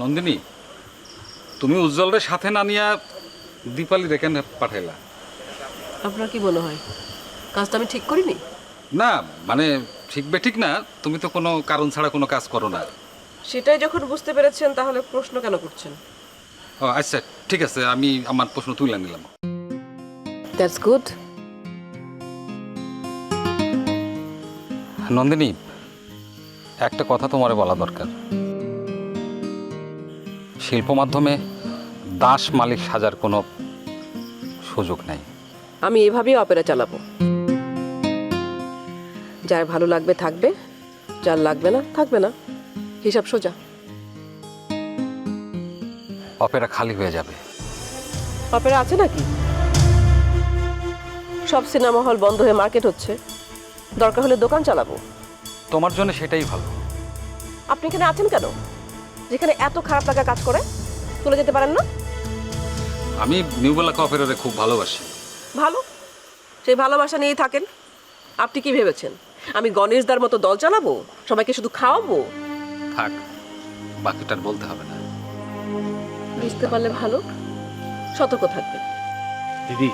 নন্দিনী তুমি উজ্জ্বলের সাথে না নিয়া দীপালি রেখে পাঠাইলা। আপনার কি মনে হয়? কাজটা আমি ঠিক করিনি? না মানে ঠিক বে ঠিক না তুমি তো কোনো কারণ ছাড়া কোনো কাজ করো না। সেটাই যখন বুঝতে পেরেছেন তাহলে প্রশ্ন কেন করছেন? ও আচ্ছা ঠিক আছে আমি আমার প্রশ্ন তুলে নিলাম। দ্যাটস গুড নন্দিনী একটা কথা তোমারে বলা দরকার। শিল্প মাধ্যমে দাস মালিক সাজার কোনো সুযোগ নাই। আমি এভাবেই অপেরা চালাবো। যার ভালো লাগবে থাকবে যার লাগবে না থাকবে না। হিসাব সোজা। অপেরা খালি হয়ে যাবে। অপেরা আছে নাকি? সব সিনেমা হল বন্ধ হয়ে মার্কেট হচ্ছে। দরকার হলে দোকান চালাবো। তোমার জন্য সেটাই ভালো। আপনি এখানে আছেন কেন? যেখানে এত খারাপ লাগা কাজ করে চলে যেতে পারেন না? আমি নিউবেলাকে অপেরারে খুব ভালোবাসি। ভালো? সেই ভালোবাসা নিয়েই থাকেন? আপনি কি ভেবেছেন? আমি গণেশদার মতো দল চালাবো? সবাইকে শুধু খাওয়াবো? থাক বাকিটার বলতে হবে না। বুঝতে পারলে ভালো। সতর্ক থাকবে দিদি।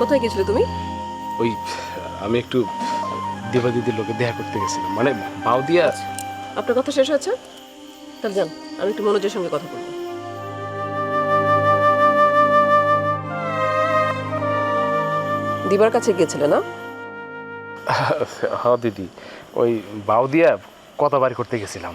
কোথায় গেছিলে তুমি? ওই আমি একটু দেবা দিদির লোকে দেখা করতে গেছিলাম। মানে বাউ দিয়া আপনার কথা শেষ হয়েছে? তাহলে যান। আমি একটু মনোজের সঙ্গে কথা বলব। দিবার কাছে গিয়েছিলে না? হ দিদি। ওই বাউ দিয়া কথা বাড়ি করতে গেছিলাম।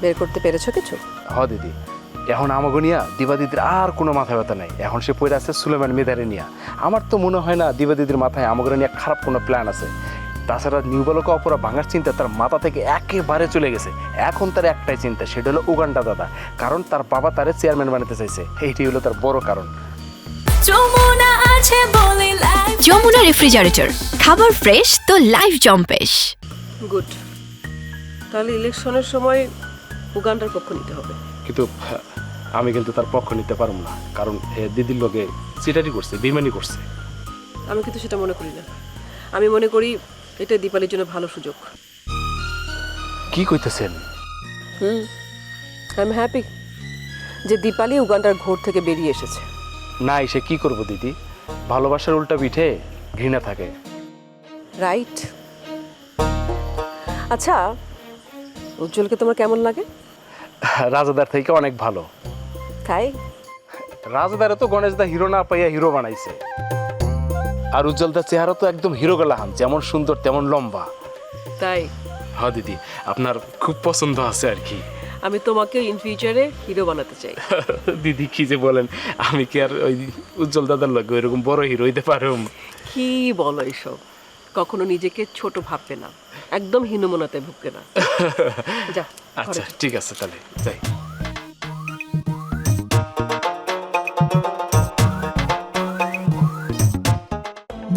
বের করতে পেরেছ কিছু? হ দিদি। এখন আমাকে নিয়া দিবা দিদির আর কোনো মাথা ব্যথা নাই। এখন সে পড়ে আছে সুলেমান মেদারে নিয়া। আমার তো মনে হয় না দিবা দিদির মাথায় আমাকে নিয়ে খারাপ কোনো প্ল্যান আছে। তাছাড়া নিউ বালকা অপরা ভাঙার চিন্তা তার মাথা থেকে একেবারে চলে গেছে। এখন তার একটাই চিন্তা সেটা হলো উগান্ডা দাদা। কারণ তার বাবা তারে চেয়ারম্যান বানাতে চাইছে। এইটাই হলো তার বড় কারণ। যমুনা আছে বলে রেফ্রিজারেটর খাবার ফ্রেশ তো লাইফ জম্পেশ। গুড তাহলে ইলেকশনের সময় উগান্ডার পক্ষ নিতে হবে। কিন্তু আমি কিন্তু তার পক্ষ নিতে পারব না। কারণ এ দিদির লোকে চিটারি করছে বেমানি করছে। আমি কিন্তু সেটা মনে করি না। আমি মনে করি এটা দীপালির জন্য ভালো সুযোগ। কি কইতেছেন? হুম আই এম হ্যাপি যে দীপালি উগান্ডার ঘোর থেকে বেরিয়ে এসেছে। না এসে কি করব দিদি? ভালোবাসার উল্টা পিঠে ঘৃণা থাকে। রাইট আচ্ছা উজ্জ্বলকে তোমার কেমন লাগে? রাজাদার থেকে অনেক ভালো। তাই? রাজাদারে তো গণেশ দা হিরো না পাইয়া হিরো বানাইছে। আর উজ্জ্বলদার চেহারা তো একদম হিরো গলাহান যেমন সুন্দর তেমন লম্বা। তাই? হ্যাঁ দিদি আপনার খুব পছন্দ আছে আর কি। আমি তোমাকে ইন ফিউচারে হিরো বানাতে চাই। দিদি কি যে বলেন আমি কি আর ওই উজ্জ্বল দাদার লগে এরকম বড় হিরো হইতে পারুম? কি বলো এসব? কখনো নিজেকে ছোট ভাববে না একদম হীনমনাতে ভুগবে না। যা আচ্ছা ঠিক আছে তাহলে যাই।